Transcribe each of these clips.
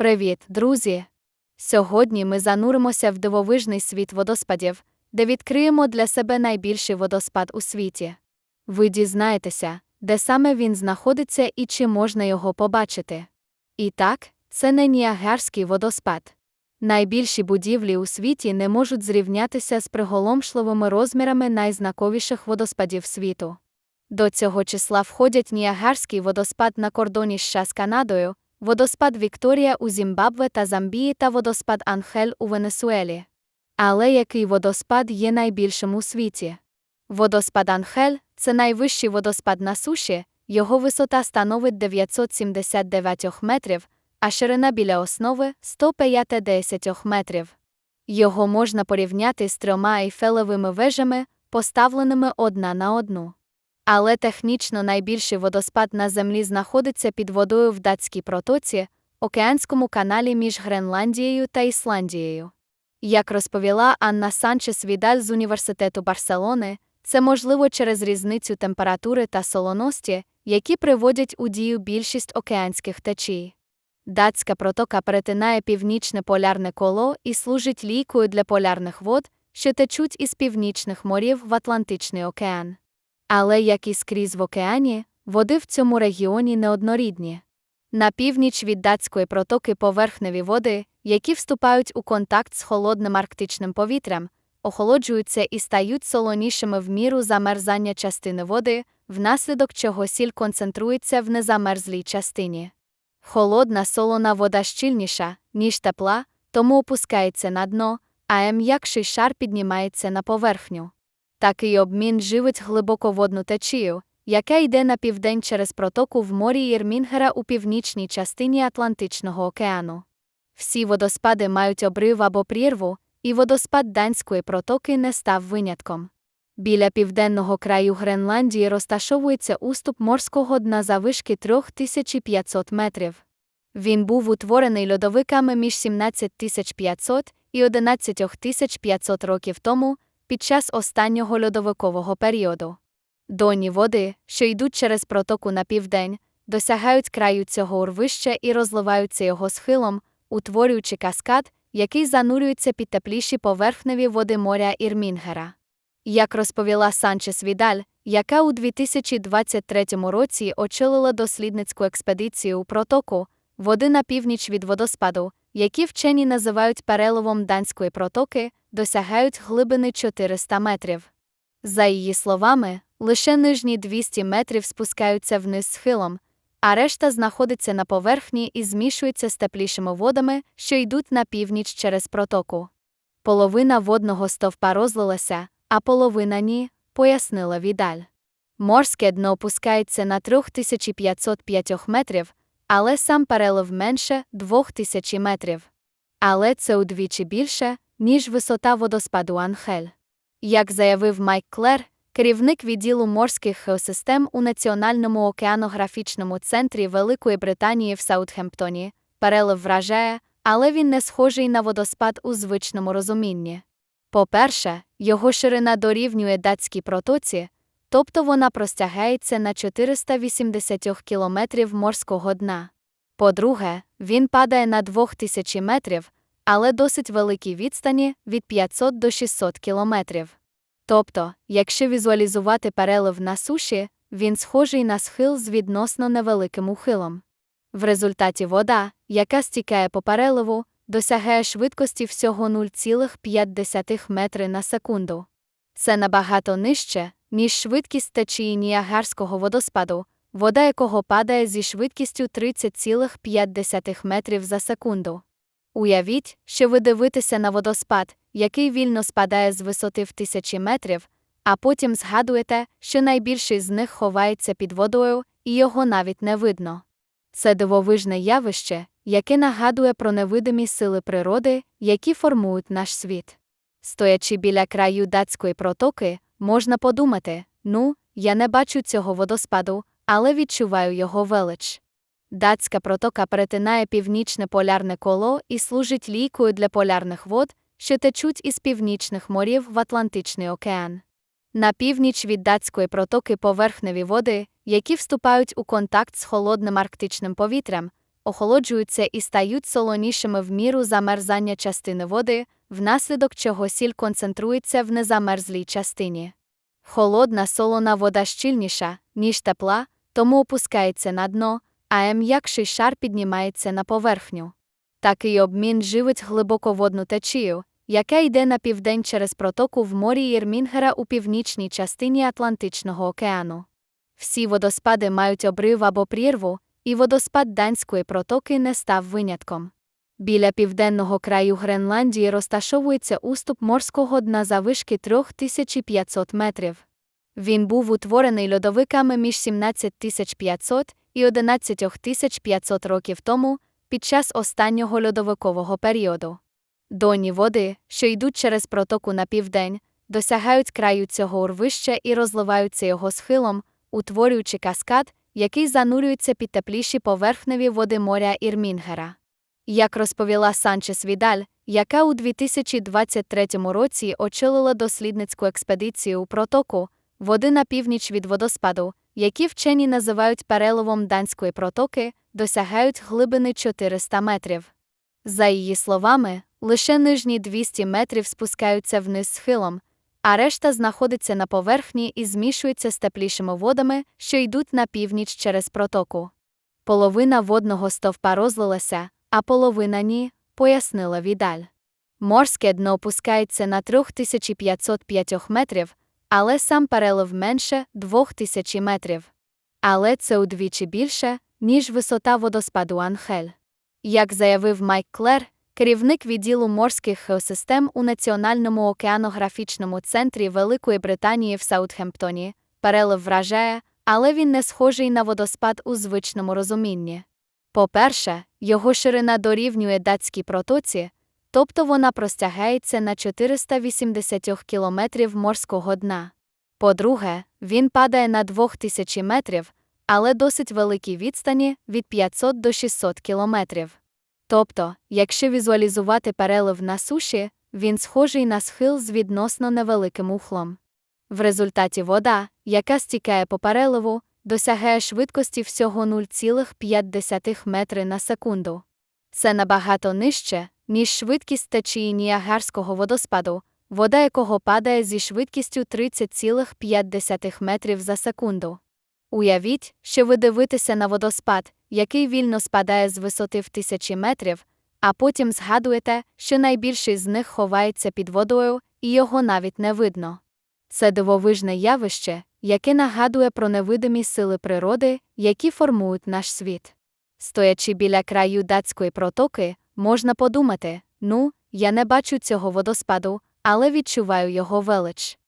Привіт, друзі! Сьогодні ми зануримося в дивовижний світ водоспадів, де відкриємо для себе найбільший водоспад у світі. Ви дізнаєтеся, де саме він знаходиться і чи можна його побачити. І так, це не Ніагарський водоспад. Найбільші будівлі у світі не можуть зрівнятися з приголомшливими розмірами найзнаковіших водоспадів світу. До цього числа входять Ніагарський водоспад на кордоні США з Канадою, водоспад Вікторія у Зімбабве та Замбії та водоспад Анхель у Венесуелі. Але який водоспад є найбільшим у світі? Водоспад Анхель це найвищий водоспад на суші, його висота становить 979 метрів, а ширина біля основи 150 метрів. Його можна порівняти з трьома ейфелевими вежами, поставленими одна на одну. Але технічно найбільший водоспад на землі знаходиться під водою в датській протоці, океанському каналі між Гренландією та Ісландією. Як розповіла Анна Санчес Відаль з Університету Барселони, це можливо через різницю температури та солоності, які приводять у дію більшість океанських течій. Датська протока перетинає північне полярне коло і служить лійкою для полярних вод, що течуть із північних морів в Атлантичний океан. Але як і скрізь в океані, води в цьому регіоні неоднорідні. На північ від датської протоки поверхневі води, які вступають у контакт з холодним арктичним повітрям, охолоджуються і стають солонішими в міру замерзання частини води, внаслідок чого сіль концентрується в незамерзлій частині. Холодна солона вода щільніша, ніж тепла, тому опускається на дно, а м'якший шар піднімається на поверхню. Такий обмін живить глибоководну течію, яка йде на південь через протоку в морі Єрмінгера у північній частині Атлантичного океану. Всі водоспади мають обрив або прірву, і водоспад Данської протоки не став винятком. Біля південного краю Гренландії розташовується уступ морського дна завишки 3500 метрів. Він був утворений льодовиками між 17500 і 11500 років тому під час останнього льодовикового періоду. Донні води, що йдуть через протоку на південь, досягають краю цього урвища і розливаються його схилом, утворюючи каскад, який занурюється під тепліші поверхневі води моря Ірмінгера. Як розповіла Санчес Відаль, яка у 2023 році очолила дослідницьку експедицію у протоку, води на північ від водоспаду, які вчені називають переливом данської протоки, досягають глибини 400 метрів. За її словами, лише нижні 200 метрів спускаються вниз схилом, а решта знаходиться на поверхні і змішується з теплішими водами, що йдуть на північ через протоку. Половина водного стовпа розлилася, а половина ні, пояснила Відаль. Морське дно опускається на 3505 метрів, але сам перелив менше 2000 метрів. Але це удвічі більше, ніж висота водоспаду Анхель. Як заявив Майк Клер, керівник відділу морських геосистем у Національному океанографічному центрі Великої Британії в Саутгемптоні, перелив вражає, але він не схожий на водоспад у звичному розумінні. По-перше, його ширина дорівнює датській протоці, тобто вона простягається на 480 кілометрів морського дна. По-друге, він падає на 2000 метрів, але досить великі відстані від 500 до 600 кілометрів. Тобто, якщо візуалізувати перелив на суші, він схожий на схил з відносно невеликим ухилом. В результаті вода, яка стікає по переливу, досягає швидкості всього 0,5 метри на секунду. Це набагато нижче, ніж швидкість течії Ніагарського водоспаду, вода якого падає зі швидкістю 30,5 метрів за секунду. Уявіть, що ви дивитеся на водоспад, який вільно спадає з висоти в тисячі метрів, а потім згадуєте, що найбільший з них ховається під водою, і його навіть не видно. Це дивовижне явище, яке нагадує про невидимі сили природи, які формують наш світ. Стоячи біля краю датської протоки, можна подумати ну, я не бачу цього водоспаду, але відчуваю його велич. Датська протока перетинає північне полярне коло і служить лійкою для полярних вод, що течуть із північних морів в Атлантичний океан. На північ від датської протоки поверхневі води, які вступають у контакт з холодним арктичним повітрям, охолоджуються і стають солонішими в міру замерзання частини води, внаслідок чого сіль концентрується в незамерзлій частині. Холодна солона вода щільніша, ніж тепла, тому опускається на дно, а м'якший шар піднімається на поверхню. Такий обмін живить глибоководну течію, яка йде на південь через протоку в морі Єрмінгера у північній частині Атлантичного океану. Всі водоспади мають обрив або прірву, і водоспад Данської протоки не став винятком. Біля південного краю Гренландії розташовується уступ морського дна завишки 3500 метрів. Він був утворений льодовиками між 17500 і 11500 років тому під час останнього льодовикового періоду. Донні води, що йдуть через протоку на південь, досягають краю цього урвища і розливаються його схилом, утворюючи каскад, який занурюється під тепліші поверхневі води моря Ірмінгера. Як розповіла Санчес Відаль, яка у 2023 році очолила дослідницьку експедицію у протоку, води на північ від водоспаду, які вчені називають переловом данської протоки, досягають глибини 400 метрів. За її словами, лише нижні 200 метрів спускаються вниз схилом, а решта знаходиться на поверхні і змішується з теплішими водами, що йдуть на північ через протоку. Половина водного стовпа розлилася, а половина ні, пояснила Відаль. Морське дно опускається на 3505 метрів, але сам перелив менше 2000 метрів. Але це удвічі більше, ніж висота водоспаду Анхель. Як заявив Майк Клер, керівник відділу морських геосистем у Національному океанографічному центрі Великої Британії в Саутгемптоні, перелив вражає, але він не схожий на водоспад у звичному розумінні. По-перше, його ширина дорівнює датській протоці, тобто вона простягається на 480 кілометрів морського дна. По-друге, він падає на 2000 метрів, але досить великій відстані від 500 до 600 кілометрів. Тобто, якщо візуалізувати перелив на суші, він схожий на схил з відносно невеликим ухлом. В результаті вода, яка стікає по переливу, досягає швидкості всього 0,5 метри на секунду. Це набагато нижче, ніж швидкість течії Ніагарського водоспаду, вода якого падає зі швидкістю 30,5 метрів за секунду. Уявіть, що ви дивитеся на водоспад, який вільно спадає з висоти в тисячі метрів, а потім згадуєте, що найбільший з них ховається під водою, і його навіть не видно. Це дивовижне явище, яке нагадує про невидимі сили природи, які формують наш світ. Стоячи біля краю датської протоки, можна подумати: ну, я не бачу цього водоспаду, але відчуваю його велич.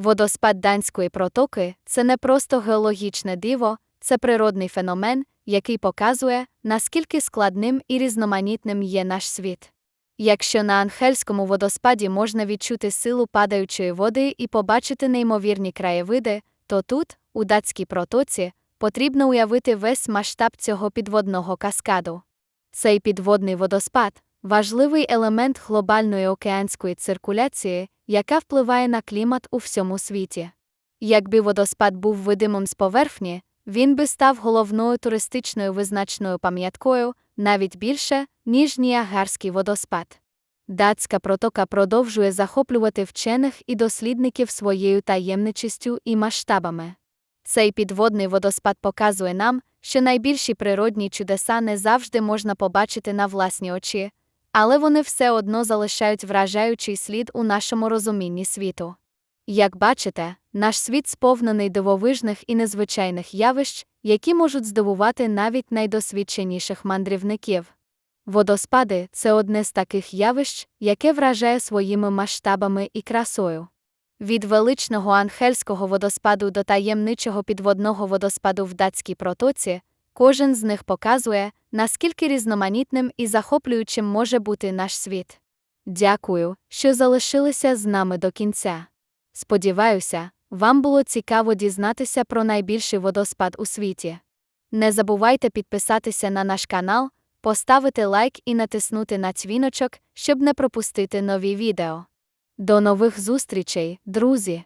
Водоспад данської протоки це не просто геологічне диво, це природний феномен, який показує, наскільки складним і різноманітним є наш світ. Якщо на Анхельському водоспаді можна відчути силу падаючої води і побачити неймовірні краєвиди, то тут, у датській протоці, потрібно уявити весь масштаб цього підводного каскаду. Цей підводний водоспад важливий елемент глобальної океанської циркуляції, яка впливає на клімат у всьому світі. Якби водоспад був видимим з поверхні, він би став головною туристичною визначною пам'яткою навіть більше, ніж Ніагарський водоспад. Датська протока продовжує захоплювати вчених і дослідників своєю таємничістю і масштабами. Цей підводний водоспад показує нам, що найбільші природні чудеса не завжди можна побачити на власні очі, але вони все одно залишають вражаючий слід у нашому розумінні світу. Як бачите, наш світ сповнений дивовижних і незвичайних явищ, які можуть здивувати навіть найдосвідченіших мандрівників. Водоспади це одне з таких явищ, яке вражає своїми масштабами і красою. Від величного анхельського водоспаду до таємничого підводного водоспаду в датській протоці, кожен з них показує, наскільки різноманітним і захоплюючим може бути наш світ. Дякую, що залишилися з нами до кінця. Сподіваюся, вам було цікаво дізнатися про найбільший водоспад у світі. Не забувайте підписатися на наш канал, поставити лайк і натиснути на дзвіночок, щоб не пропустити нові відео. До нових зустрічей, друзі!